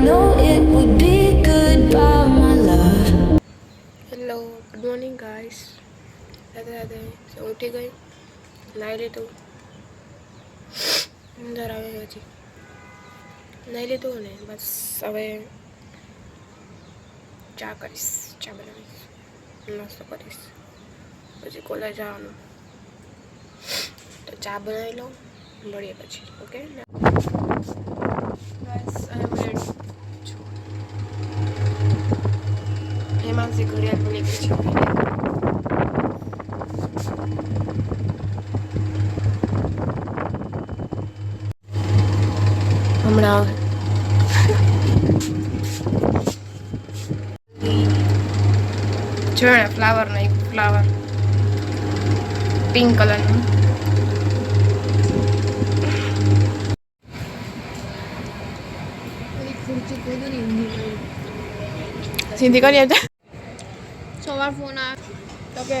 Hello good morning guys Radhe Radhe so ઉઠી ગઈ નાહી લીધું અંદર આવે પછી નાહી લીધું ને બસ હવે ચા કરીશ ચા બનાવીશ નાસ્તો કરીશ પછી કોલેજ જવાનું તો ચા બનાવી લઉં મળીએ પછી ઓકે ગાઈસ જો ને ફ્લાવર નહીં ફ્લાવર પિંક કલરનું સીધી કરી આપજે. સવાર ફોન આવે. તો કે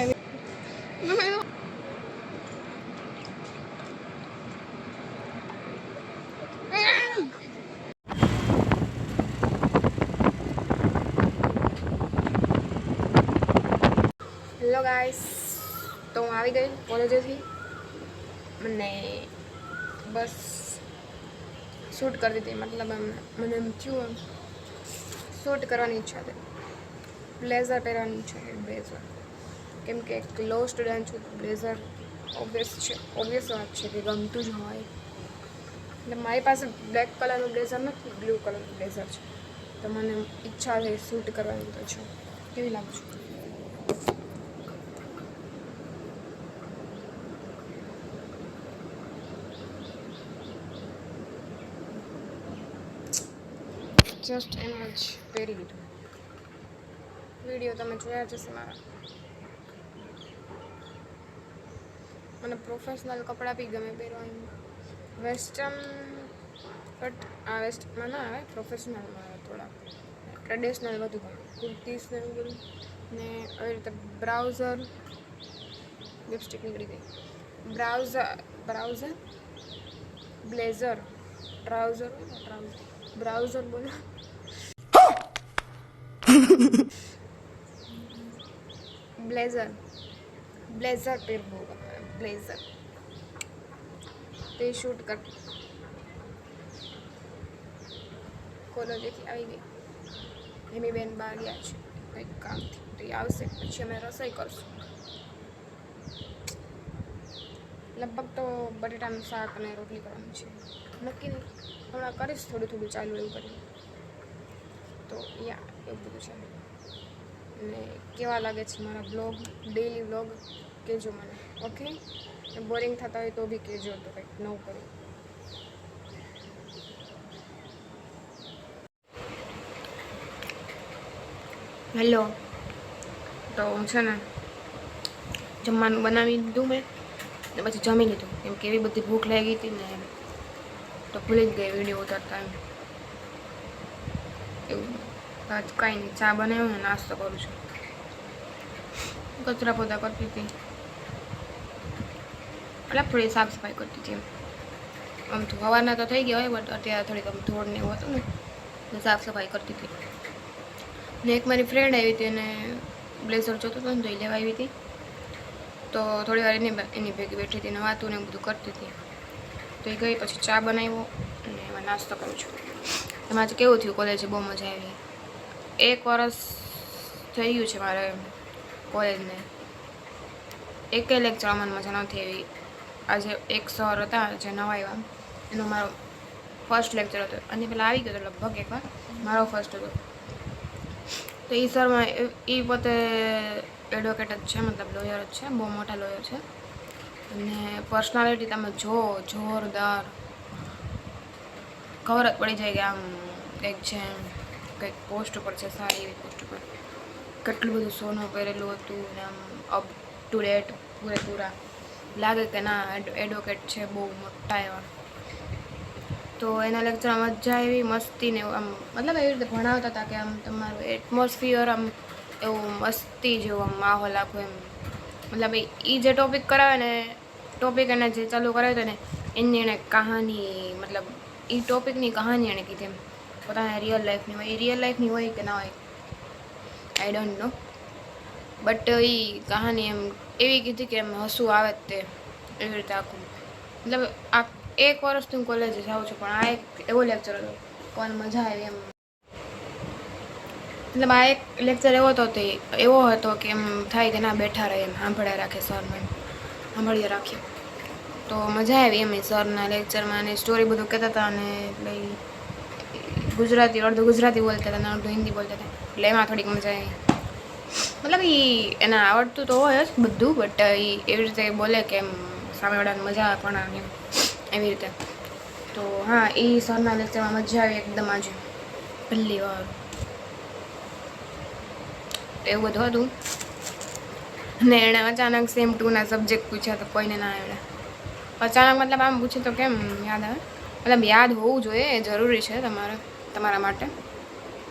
હેલો ગાઈસ તો હું આવી ગઈ કોલેજેથી. મને બસ શૂટ કરતી હતી મતલબ મને એમ થયું શૂટ કરવાની ઈચ્છા હતી. બ્લેઝર પહેરવાની ઈચ્છા છે બ્લેઝર કેમ કે એક લો સ્ટુડન્ટ છું બ્લેઝર ઓબ્વિયસ છે ઓબ્વિયસ વાત છે કે ગમતું જ હોય. એટલે મારી પાસે બ્લેક કલરનું બ્લેઝર નથી બ્લુ કલરનું બ્લેઝર છે. તો મને ઈચ્છા છે શૂટ કરવાની તો છે કેવી લાગુ છું? જસ્ટ એમ જ પહેરી લીધું વીડિયો તમે જોયા જશે મારા. મને પ્રોફેશનલ કપડાં બી ગમે પહેરવાનું. વેસ્ટર્ન બટ આ વેસ્ટમાં ના આવે પ્રોફેશનલમાં આવે થોડા ટ્રેડિશનલ વધુ ગમે. કુર્તીસ ને ને આવી રીતે બ્રાઉઝર લિપસ્ટિક નીકળી ગઈ. Browser browser, blazer, trouser trouser. Browser બોલો બ્લેઝર બ્લેઝર પહેરવું ગમે બ્લેઝર તે શૂટ કર કોલેજેથી આવી ગઈ હેમી બેન બહાર ગયા છે કંઈક કામથી તો એ આવશે પછી અમે રસોઈ કરશું લગભગ તો બટેટાનું શાક અને રોટલી કરવાનું છે. નક્કી નહીં હમણાં કરીશ થોડું થોડું ચાલુ એવું કરી. તો યા એવું બધું છે. અને કેવા લાગે છે મારા બ્લોગ ડેઈલી બ્લોગ? કહેજો મને ઓકે? બોરિંગ થતા હોય તો બી કહેજો તો કંઈક નવું કરું. હેલો. તો છે ને જમવાનું બનાવી દીધું મેં. ને પછી જમી લીધું. કેમ કે એવી બધી ભૂખ લાગી હતી ને તો ભૂલી જ ગઈ વીડિયો ઉતારતા એમ. એવું આજ કાંઈ નહીં. ચા બનાવ્યો ને નાસ્તો કરું છું. કચરા પોતા કરતી હતી. એટલે થોડી સાફ સફાઈ કરતી હતી એમ. આમ તો સવારના તો થઈ ગયા હોય બટ અત્યારે થોડીક આમ ધોળ ને એવું હતું ને સાફ સફાઈ કરતી હતી. ને એક મારી ફ્રેન્ડ આવી હતી અને બ્લેઝર જોતો હતો ને, તો એ લેવા આવી હતી. તો થોડી વાર એની એની ભેગી બેઠી હતી ને વાતું ને બધું કરતી હતી. તો એ ગઈ પછી ચા બનાવ્યો અને એમાં નાસ્તો કરું છું. એમાં આજે કેવું થયું? કોલેજે બહુ મજા આવી. એક વરસ થઈ ગયું છે મારે કોલેજને એકે લેક્ચરમાં મજા નથી આવી આજે એક સર હતા જે નવા આવ્યા એનો મારો ફર્સ્ટ લેક્ચર હતો. અને પેલા આવી ગયો હતો લગભગ એકવાર મારો ફર્સ્ટ હતો. તો એ સરમાં એ પોતે એડવોકેટ જ છે, મતલબ લોયર જ છે, બહુ મોટા લોયર છે. અને પર્સનાલિટી તમે જો જોરદાર. ખબર જ પડી જાય કે આમ કંઈક છે, કંઈક પોસ્ટ ઉપર છે, સારી એવી પોસ્ટ ઉપર. કેટલું બધું સોનું પહેરેલું હતું ને આમ અપ ટુ ડેટ પૂરેપૂરા. લાગે કે ના એડવોકેટ છે બહુ મોટા એવા. તો એના લેક્ચરમાં મજા એવી મસ્તી ને આમ, મતલબ એવી રીતે ભણાવતા હતા કે આમ તમારું એટમોસ્ફિયર આમ એવું મસ્તી જેવું આમ માહોલ આખો એમ. મતલબ એ જે ટોપિક કરાવે ને ટોપિક એને જે ચાલુ કરાવ્યો હતો ને, એની એણે કહાની, મતલબ એ ટોપિકની કહાની એણે કીધી એમ. પોતાના રિયલ લાઈફની હોય એ રિયલ લાઈફની હોય કે ના હોય આઈ ડોન્ટ નો બટ એ કહાની એમ એવી કીધી કે એમ હસવું આવે જ તે, એવી રીતે આખું. મતલબ આ એક વર્ષથી હું કોલેજે જાઉં છું, પણ આ એક એવો લેક્ચર હતો. કોને મજા આવી એમ. મતલબ આ એક લેક્ચર એવો હતો તે, એવો હતો કે એમ થાય કે ના બેઠા રહે એમ, સાંભળ્યા રાખે સર મેમ સાંભળીએ રાખીએ તો મજા આવી એમ સરના લેક્ચરમાં અને સ્ટોરી બધું કહેતા હતા અને એટલે ગુજરાતી, અડધું ગુજરાતી બોલતા હતા અને અડધું હિન્દી બોલતા હતા. એટલે એમાં થોડીક મજા આવી. મતલબ એ એને આવડતું તો હોય જ બધું બટ એ એવી રીતે બોલે કે એમ સામેવાળાને મજા પણ આવે એવી રીતે. તો હા, એ સરના લેક્ચરમાં મજા આવી એકદમ આજે. પહેલી વાર એવું બધું હતું. ને એણે અચાનક સેમ ટુના સબ્જેક્ટ પૂછ્યા તો કોઈને ના એણે. અચાનક મતલબ આમ પૂછે તો કેમ યાદ આવે? મતલબ યાદ હોવું જોઈએ, એ જરૂરી છે તમારે, તમારા માટે.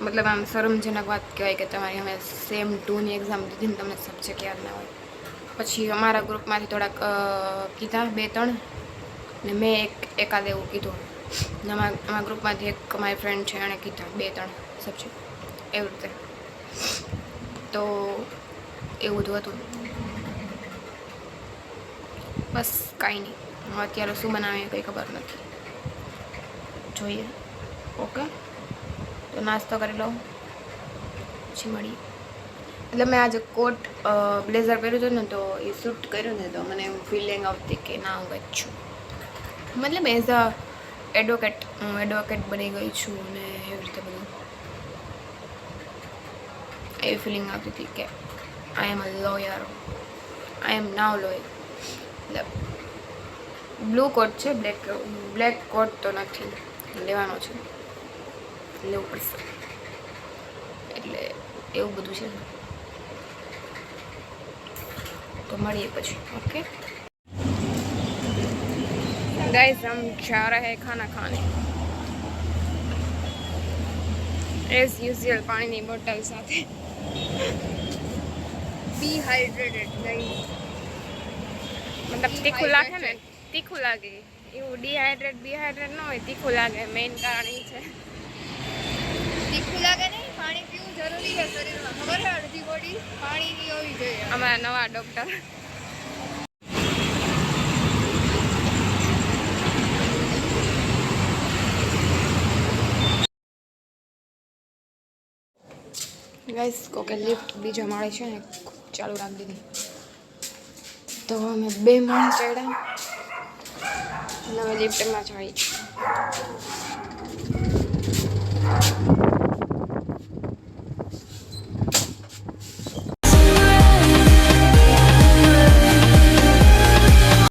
મતલબ આમ શરમજનક વાત કહેવાય કે તમારી અમે સેમ ટુની એક્ઝામ દીધી ને તમને સબ્જેક્ટ યાદ ના હોય. પછી અમારા ગ્રુપમાંથી થોડાક કીધા, બે, ત્રણ. ને મેં એક એકાદ એવું કીધું. અમારા અમારા ગ્રુપમાંથી એક મારી ફ્રેન્ડ છે, એણે કીધા બે, ત્રણ સબ્જેક્ટ એવી રીતે. તો એવું બધું હતું. બસ કાંઈ નહીં. હું અત્યારે શું બનાવીએ કંઈ ખબર નથી. જોઈએ. ઓકે? તો નાસ્તો કરી લઉં. પછી મળીએ. એટલે મેં આજે કોટ બ્લેઝર પહેર્યું હતું ને, તો એ શૂટ કર્યું ને, તો મને એમ ફિલિંગ આવતી કે ના, હું છું. મતલબ એઝ અ એડવોકેટ હું એડવોકેટ બની ગઈ છું ને એવી રીતે બધું. એવી ફિલિંગ આવતી હતી કે I am a lawyer I am now lawyer મતલબ બ્લુ કોટ છે બ્લેક બ્લેક કોટ તો નથી. લેવાનો છે. લેવું પડશે. એટલે એવું બધું છે. તો મળીએ પછી, ઓકે? गाइस हम जा रहे हैं खाना खाने એઝ યુઝ્યુઅલ પાણીની બોટલ સાથે ડિહાઇડ્રેટેડ નહીં મતલબ તીખું લાગે ને તીખું લાગે એવું ડિહાઇડ્રેટ ડિહાઇડ્રેટ ન હોય તીખું લાગે મેઇન કારણ એ છે તીખું લાગે નહીં પાણી પીવું જરૂરી છે શરીરમાં ખબર છે અડધી બોડી પાણીની હોવી જોઈએ અમારા નવા ડૉક્ટર ગાઈસ કોકે લિફ્ટ બીજા માળે છે ને ચાલુ રાખી દીધી. તો અમે બે માળ ચડ્યા. અને હવે લિફ્ટમાં ચડી